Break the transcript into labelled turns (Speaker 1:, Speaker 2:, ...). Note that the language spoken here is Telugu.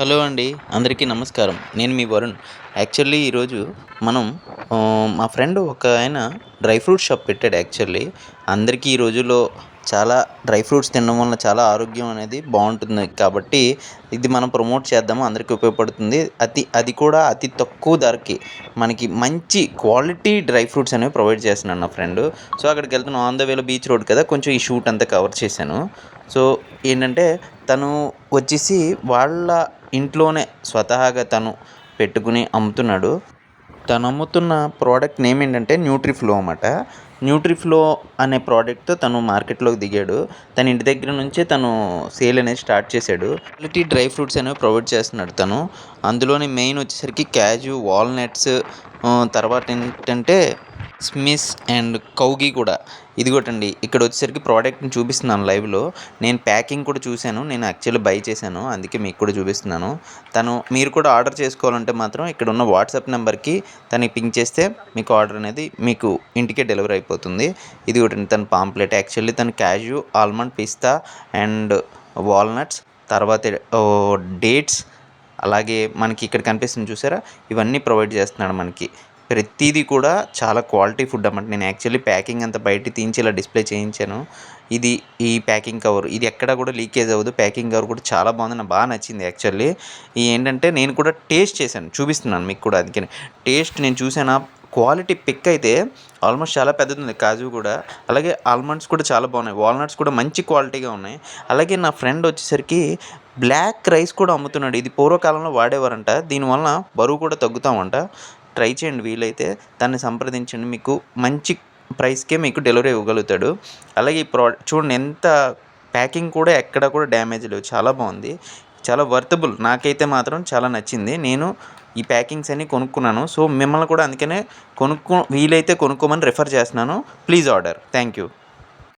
Speaker 1: హలో అండి అందరికీ నమస్కారం. నేను మీ వరుణ్. యాక్చువల్లీ ఈరోజు మనం మా ఫ్రెండ్ ఒక ఆయన డ్రై ఫ్రూట్ షాప్ పెట్టాడు యాక్చువల్లీ. అందరికీ ఈ రోజుల్లో చాలా డ్రై ఫ్రూట్స్ తినడం వల్ల చాలా ఆరోగ్యం అనేది బాగుంటుంది. కాబట్టి ఇది మనం ప్రమోట్ చేద్దాము అందరికీ ఉపయోగపడుతుంది. అతి అది కూడా అతి తక్కువ ధరకి మనకి మంచి క్వాలిటీ డ్రై ఫ్రూట్స్ అనేవి ప్రొవైడ్ చేస్తున్నాను నా ఫ్రెండ్. సో అక్కడికి వెళ్తున్నాను ఆన్ ద వేలో బీచ్ రోడ్ కదా కొంచెం ఈ షూట్ అంతా కవర్ చేశాను. సో ఏంటంటే తను వచ్చేసి వాళ్ళ ఇంట్లోనే స్వతహాగా తను పెట్టుకుని అమ్ముతున్నాడు. తను అమ్ముతున్న ప్రోడక్ట్ నేమ్ ఏంటంటే న్యూట్రిఫ్లో అనమాట న్యూట్రిఫ్లో అనే ప్రోడక్ట్తో తను మార్కెట్లోకి దిగాడు. తన ఇంటి దగ్గర నుంచే తను సేల్ అనేది స్టార్ట్ చేశాడు. క్వాలిటీ డ్రై ఫ్రూట్స్ అనేవి ప్రొవైడ్ చేస్తున్నాడు తను. అందులోని మెయిన్ వచ్చేసరికి క్యాజు వాల్నట్స్ తర్వాత ఏంటంటే స్మిస్ అండ్ కౌగి కూడా. ఇదిగోటండి ఇక్కడ వచ్చేసరికి ప్రోడక్ట్ని చూపిస్తున్నాను లైవ్లో నేను ప్యాకింగ్ కూడా చూశాను. నేను యాక్చువల్లీ బై చేశాను. అందుకే మీకు కూడా చూపిస్తున్నాను. తను మీరు కూడా ఆర్డర్ చేసుకోవాలంటే మాత్రం ఇక్కడ ఉన్న వాట్సాప్ నెంబర్కి తనకి పింక్ చేస్తే మీకు ఆర్డర్ అనేది మీకు ఇంటికే డెలివరీ అయిపోతుంది. ఇది ఒకటి తన పాంప్లెట్ యాక్చువల్లీ తను kaju almond pista and walnuts తర్వాత డేట్స్ అలాగే మనకి ఇక్కడ కనిపిస్తుంది చూసారా? ఇవన్నీ ప్రొవైడ్ చేస్తున్నాడు మనకి. ప్రతిదీ కూడా చాలా క్వాలిటీ ఫుడ్ అన్నమాట. నేను యాక్చువల్లీ ప్యాకింగ్ అంతా బయట తీయించి ఇలా డిస్ప్లే చేయించాను. ఇది ఈ ప్యాకింగ్ కవర్ ఇది ఎక్కడ కూడా లీకేజ్ అవ్వదు. ప్యాకింగ్ కవర్ కూడా చాలా బాగుంది. నాకు బాగా నచ్చింది యాక్చువల్లీ. ఈ ఏంటంటే నేను కూడా టేస్ట్ చేశాను. చూపిస్తున్నాను మీకు కూడా అందుకని. టేస్ట్ నేను చూసాను క్వాలిటీ పిక్ అయితే ఆల్మోస్ట్ చాలా పెద్దది ఉంది. కాజు కూడా. అలాగే ఆల్మండ్స్ కూడా చాలా బాగున్నాయి. వాల్నట్స్ కూడా మంచి క్వాలిటీగా ఉన్నాయి. అలాగే నా ఫ్రెండ్ వచ్చేసరికి బ్లాక్ రైస్ కూడా అమ్ముతున్నాడు. ఇది పూర్వకాలంలో వాడేవారంట. దీనివల్ల బరువు కూడా తగ్గుతామంట. ట్రై చేయండి వీలైతే దాన్ని సంప్రదించండి. మీకు మంచి ప్రైస్కే మీకు డెలివరీ ఇవ్వగలుగుతాడు. అలాగే ఈ ప్రోడక్ట్ చూడండి ఎంత ప్యాకింగ్ కూడా ఎక్కడ కూడా డ్యామేజ్ లేవు. చాలా బాగుంది. చాలా వర్తబుల్. నాకైతే మాత్రం చాలా నచ్చింది. నేను ఈ ప్యాకింగ్స్ అన్ని కొనుక్కున్నాను. సో మిమ్మల్ని కూడా అందుకనే కొనుక్కో వీలైతే కొనుక్కోమని రిఫర్ చేస్తున్నాను. Please order. Thank you